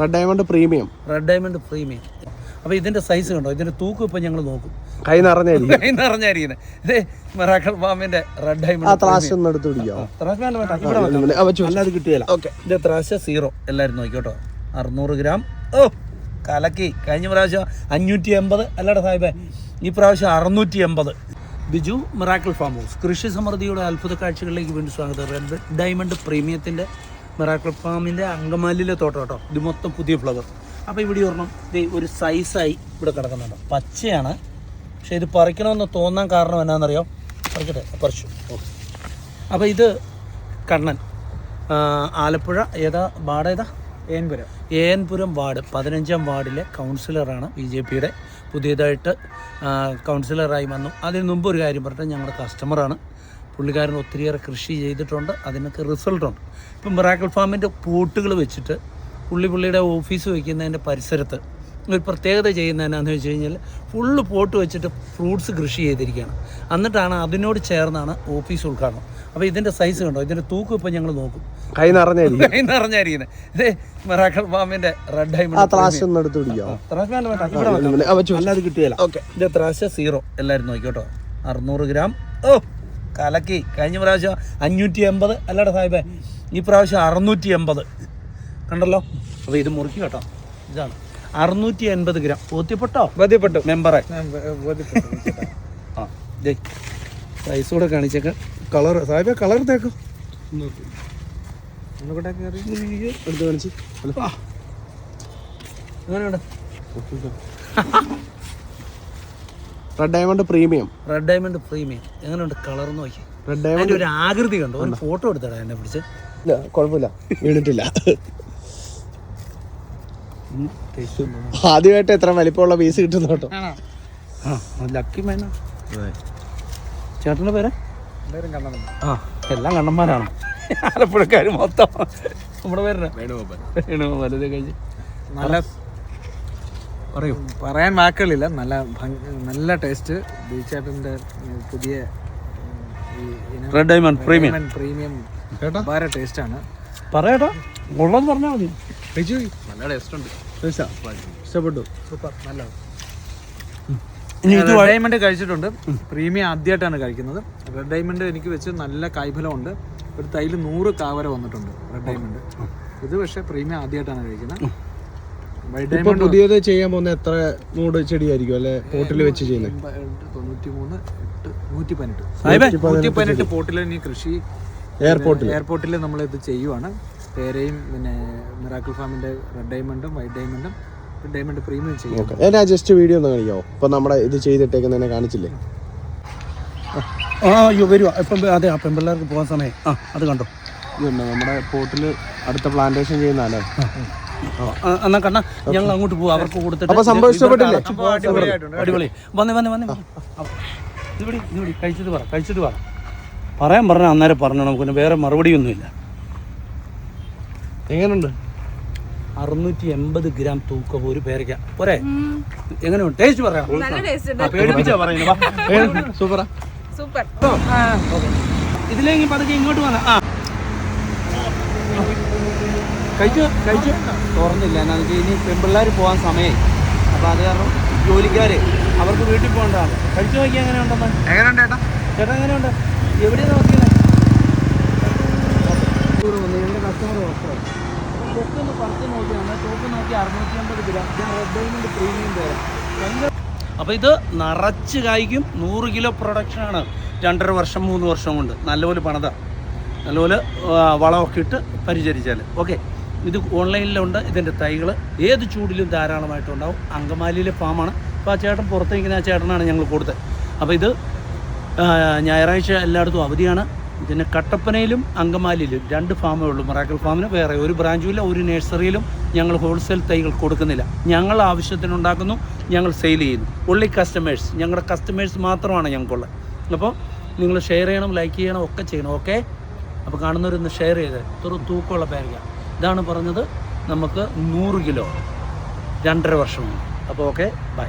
Red diamond premium red diamond premium അപ്പോൾ ഇതിന്റെ size കണ്ടോ? ഇതിന്റെ തൂക്കം ഇപ്പം ഞങ്ങൾ നോക്കും. കൈ നിറഞ്ഞായിരിക്കും. കൈ നിറഞ്ഞായിരിക്കുന്നത് ഇത് മെറാക്കൾ ഫാമിന്റെ റെഡ് ഡയമണ്ട് ത്രാശ് ഒന്ന് എടുത്ത് പിടിക്കാം. അല്ലാതെ കിട്ടിയല്ല. ഓക്കെ ഇതിന്റെ ത്രാശ് സീറോ എല്ലാവരും നോക്കിയോട്ടോ. അറുന്നൂറ് ഗ്രാം ഓ കലക്കി. കഴിഞ്ഞ പ്രാവശ്യം അഞ്ഞൂറ്റി എൺപത് അല്ലടാ സാഹിബേ ഈ പ്രാവശ്യം അറുന്നൂറ്റി എൺപത് ബിജു മിറാക്കിൾ ഫാം ഹൗസ്. കൃഷി സമൃദ്ധിയുടെ അത്ഭുത കാഴ്ചകളിലേക്ക് വേണ്ടി സ്വാഗതം. റെഡ് ഡയമണ്ട് പ്രീമിയത്തിന്റെ മിറാക്കിൾ ഫാമിന്റെ അങ്കമാലിയിലെ തോട്ടം കേട്ടോ. ഇത് മൊത്തം പുതിയ ഫ്ലവർ അപ്പോൾ ഇവിടെ ഒരെണ്ണം ഇത് ഒരു സൈസായി ഇവിടെ കിടക്കുന്നുണ്ട്. പച്ചയാണ്. പക്ഷേ ഇത് പറിക്കണമെന്ന് തോന്നാൻ കാരണം എന്നാണെന്നറിയോ പറിക്കട്ടെ പറിച്ചു. ഓക്കെ. അപ്പോൾ ഇത് കണ്ണൻ. ആലപ്പുഴ ഏതാ? വാർഡ് ഏതാ? ഏൻപുരം. ഏൻപുരം വാർഡ്. പതിനഞ്ചാം വാർഡിലെ കൗൺസിലറാണ് ബി ജെ പിയുടെ. പുതിയതായിട്ട് കൗൺസിലറായി വന്നു. അതിന് മുമ്പ് ഒരു കാര്യം പറഞ്ഞാൽ ഞങ്ങളുടെ കസ്റ്റമറാണ് പുള്ളിക്കാരൻ ഒത്തിരിയേറെ കൃഷി ചെയ്തിട്ടുണ്ട്. അതിനൊക്കെ റിസൾട്ടുണ്ട് ഇപ്പം മിറാക്കിൾ ഫാമിന്റെ പൂട്ടുകൾ വെച്ചിട്ട് പുള്ളി പുള്ളിയുടെ ഓഫീസ് വയ്ക്കുന്നതിന്റെ പരിസരത്ത് ഒരു പ്രത്യേകത ചെയ്യുന്ന എന്നാന്ന് വെച്ച് കഴിഞ്ഞാൽ ഫുള്ള് പോട്ട് വെച്ചിട്ട് ഫ്രൂട്ട്സ് കൃഷി ചെയ്തിരിക്കുകയാണ്. എന്നിട്ടാണ് അതിനോട് ചേർന്നാണ് ഓഫീസ് ഉദ്ഘാടനം. അപ്പോൾ ഇതിന്റെ സൈസ് കണ്ടോ? ഇതിന്റെ തൂക്കം ഇപ്പം ഞങ്ങൾ നോക്കും. കൈ നിറഞ്ഞായിരിക്കും. കൈ നിറഞ്ഞായിരിക്കുന്നത് ഇതേ മെറാക്കൾ ഫാമിന്റെ റെഡ് ഡയമണ്ട് ത്രാശ് ഒന്ന് എടുത്ത്. അല്ലാതെ ഓക്കെ. ഇതിന്റെ ത്രാശ സീറോ എല്ലാവരും നോക്കിയോട്ടോ അറുന്നൂറ് ഗ്രാം ഓ! കലക്കി. കഴിഞ്ഞ പ്രാവശ്യം അഞ്ഞൂറ്റി എൺപത് അല്ലടാ സാഹിബേ ഈ പ്രാവശ്യം അറുന്നൂറ്റി എൺപത് കണ്ടല്ലോ? അപ്പോൾ ഇത് മുറിക്കും കേട്ടോ. ഇതാണ്. അറുന്നൂറ്റി എൺപത് ഗ്രാം. ബോധ്യപ്പെട്ടോ? ബോധ്യപ്പെട്ടു. മെമ്പറെ. ആ ജയ് സൈസ് കൂടെ കാണിച്ചേക്ക. കളർ സാഹിബേ കളർ തേക്കും. എടുത്ത് കാണിച്ച്. എങ്ങനെയുണ്ട്? Red diamond premium red diamond premium എങ്ങനെയുണ്ട് കളർ നോക്കി. റെഡ് ഡയമണ്ട് ഒരു ആകൃതി കണ്ടോ. ഒരു ഫോട്ടോ എടുത്തടാ എന്നെ പിടിച്ച്. ഇല്ല കുഴപ്പമില്ല. വീണിട്ടില്ല. ആദ്യമായിട്ട് എത്ര വലിപ്പമുള്ള പീസ് കിട്ടുന്നു കേട്ടോ. ആ ലക്കി മേന ചേട്ടന്റെ പേര്? ആ എല്ലാം കണ്ണന്മാരാണ്. ആലപ്പുഴക്കാർ മൊത്തം. നമ്മുടെ പേര് വേണുഗോപാൽ. ഇത് കഴിഞ്ഞ് നല്ല പറയൂ. പറയാൻ വാക്കുകളില്ല. നല്ല നല്ല ടേസ്റ്റ് ബീച്ചാട്ടിന്റെ പുതിയ റെഡ് ഡയമണ്ട് പ്രീമിയം പ്രീമിയം കേട്ടോ. വളരെ ടേസ്റ്റ് ആണ്. പറയട്ടോ ഉള്ളതെന്ന് പറഞ്ഞാൽ മതി. നല്ല ടേസ്റ്റ് ഉണ്ട്. ഇഷ്ടപ്പെട്ടു. സൂപ്പർ നല്ല ഇനി ഇത് റെഡ് ഡയമണ്ട് കഴിച്ചിട്ടുണ്ട്. പ്രീമിയം ആദ്യമായിട്ടാണ് കഴിക്കുന്നത്. റെഡ് ഡയമണ്ട് എനിക്ക് വെച്ച് നല്ല കായ്ഫലമുണ്ട് ഒരു തൈൽ നൂറ് കാവര വന്നിട്ടുണ്ട് റെഡ് ഡയമണ്ട് ഇത് പക്ഷേ പ്രീമിയം ആദ്യമായിട്ടാണ് കഴിക്കുന്നത്. ഇപ്പൊ ഡയമണ്ട് പുതിയത് ചെയ്യാൻ പോകുന്ന എത്ര മൂട് ചെടിയായിരിക്കും? അല്ലെ പോട്ടിൽ വെച്ച് ചെയ്യുന്നത് തൊണ്ണൂറ്റി മൂന്ന് എട്ട് നൂറ്റി പതിനെട്ട് സാഹിബേ പോട്ടിൽ ഇനി കൃഷി എയർപോർട്ടിൽ എയർപോർട്ടിൽ നമ്മൾ ഇത് ചെയ്യുവാണ്. പേരയും പിന്നെ മിറാക്കിൾ ഫാമിന്റെ റെഡ് ഡയമണ്ടും വൈറ്റ് ഡയമണ്ടും റെഡ് ഡയമണ്ട് പ്രീമിയം ചെയ്യും. ഓക്കെ. ഞാൻ ജസ്റ്റ് വീഡിയോ ഒന്ന് കാണിക്കാവോ ഇപ്പൊ നമ്മുടെ ഇത് ചെയ്തിട്ടേക്കുന്നതിനെ കാണിച്ചില്ലേ? ആ അയ്യോ വരുവാ. ഇപ്പം അതെ ആ പെൺപിള്ളേർക്ക് പോകാൻ സമയം ആ അത് കണ്ടോ? ഇതുണ്ട് നമ്മുടെ പോർട്ടിൽ അടുത്ത പ്ലാന്റേഷൻ ചെയ്യുന്നതാണ്? ആ, എന്നാ കണ്ണ ഞങ്ങൾ അങ്ങോട്ട് പോവാം അവർക്ക് കൊടുത്തിട്ട് അപ്പൊ സംഭവം ഇഷ്ടപ്പെട്ടില്ലേ? ഇവർക്ക് പോവാൻ സമയം. അടിപൊളി. വന്നേ വന്നേ വന്നേ. ഇതുപടി ഇതുപടി കഴിച്ചിട്ട് പറ കഴിച്ചിട്ട് പറ. പറയാൻ പറഞ്ഞ അന്നേരം പറഞ്ഞു നമുക്ക് വേറെ മറുപടിയൊന്നുമില്ല. എങ്ങനെയുണ്ട് അറുന്നൂറ്റി എൺപത് ഗ്രാം തൂക്കം ഒരു പേരയ്ക്ക. പോരെ? എങ്ങനെയുണ്ട്? ടേസ്റ്റ് പറയാം പേടിപ്പിച്ചാ പറയുന്നത്. സൂപ്പറാ. സൂപ്പർ. ഇതിലേക്ക് പതുക്കെ ഇങ്ങോട്ട് വന്ന. ആ. കഴിച്ചു? കഴിച്ചു? തുറന്നില്ല. എന്നാന്ന് വെച്ചാൽ ഇനി പെൺപിള്ളേർ പോകാൻ സമയമായി അപ്പോൾ അത് കാരണം ജോലിക്കാർ അവർക്ക് വീട്ടിൽ പോകേണ്ടതാണ്. കഴിച്ചു നോക്കി എങ്ങനെ ഉണ്ടെന്ന്? എങ്ങനെയുണ്ട് ചേട്ടാ? ചേട്ടാ എങ്ങനെയുണ്ട് എവിടെയാണ് നോക്കിയത്? കസ്റ്റമർ വസ്ത്രം ജസ്റ്റ് ഒന്ന് പുറത്ത് നോക്കിയാണ് ടോപ്പ് നോക്കി അറുന്നൂറ്റി അമ്പത് ഗ്രാം റെഡ് ഡയമണ്ട് പ്രീമിയം പേരാ അപ്പോൾ ഇത് നിറച്ച് കായ്ക്കും. നൂറ് കിലോ പ്രൊഡക്ഷനാണ് രണ്ടര വർഷം മൂന്ന് വർഷം കൊണ്ട്. നല്ലപോലെ പണിത. നല്ലപോലെ വളമൊക്കെ ഇട്ട് പരിചരിച്ചാൽ ഓക്കെ. ഇത് ഓൺലൈനിലുണ്ട്. ഇതിന്റെ തൈകൾ ഏത് ചൂടിലും ധാരാളമായിട്ടുണ്ടാവും. അങ്കമാലിയിലെ ഫാമാണ്. അപ്പോൾ ആ ചേട്ടൻ പുറത്തേക്കുന്ന ആ ചേട്ടനാണ് ഞങ്ങൾ കൊടുത്തത്. അപ്പോൾ ഇത് ഞായറാഴ്ച എല്ലായിടത്തും അവധിയാണ്. പിന്നെ കട്ടപ്പനയിലും അങ്കമാലിയിലും രണ്ട് ഫാമേ ഉള്ളൂ. മറാക്കൽ ഫാമിന് വേറെ ഒരു ബ്രാഞ്ചും ഇല്ല ഒരു നഴ്സറിയിലും ഞങ്ങൾ ഹോൾസെയിൽ തൈകൾ കൊടുക്കുന്നില്ല. ഞങ്ങൾ ആവശ്യത്തിനുണ്ടാക്കുന്നു ഞങ്ങൾ സെയിൽ ചെയ്യുന്നു. ഉള്ളി കസ്റ്റമേഴ്സ് ഞങ്ങളുടെ കസ്റ്റമേഴ്സ് മാത്രമാണ് ഞങ്ങൾക്കുള്ളത്. അപ്പോൾ നിങ്ങൾ ഷെയർ ചെയ്യണം ലൈക്ക് ചെയ്യണം ഒക്കെ ചെയ്യണം ഓക്കെ? അപ്പോൾ കാണുന്നവരൊന്ന് ഷെയർ ചെയ്ത്. ഇത്ര തൂക്കമുള്ള പേരയ്ക്ക. ഇതാണ് പറഞ്ഞത് നമുക്ക് നൂറ് കിലോ രണ്ടര വർഷം അപ്പോൾ ഓക്കെ ബൈ.